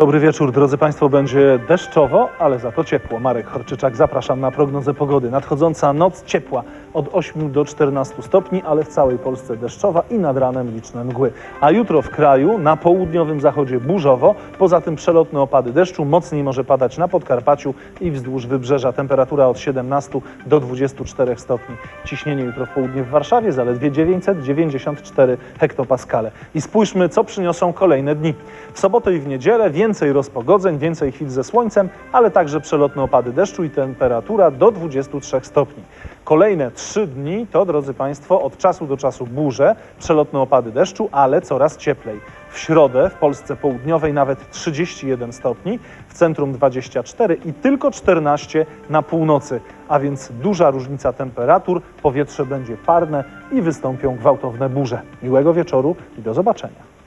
Dobry wieczór, drodzy Państwo. Będzie deszczowo, ale za to ciepło. Marek Horczyczak, zapraszam na prognozę pogody. Nadchodząca noc ciepła od 8 do 14 stopni, ale w całej Polsce deszczowa i nad ranem liczne mgły. A jutro w kraju na południowym zachodzie burzowo, poza tym przelotne opady deszczu, mocniej może padać na Podkarpaciu i wzdłuż wybrzeża. Temperatura od 17 do 24 stopni. Ciśnienie jutro w południe w Warszawie zaledwie 994 hektopaskale. I spójrzmy, co przyniosą kolejne dni. W sobotę i w niedzielę więcej rozpogodzeń, więcej chwil ze słońcem, ale także przelotne opady deszczu i temperatura do 23 stopni. Kolejne trzy dni to, drodzy Państwo, od czasu do czasu burze, przelotne opady deszczu, ale coraz cieplej. W środę w Polsce południowej nawet 31 stopni, w centrum 24 i tylko 14 na północy, a więc duża różnica temperatur, powietrze będzie parne i wystąpią gwałtowne burze. Miłego wieczoru i do zobaczenia.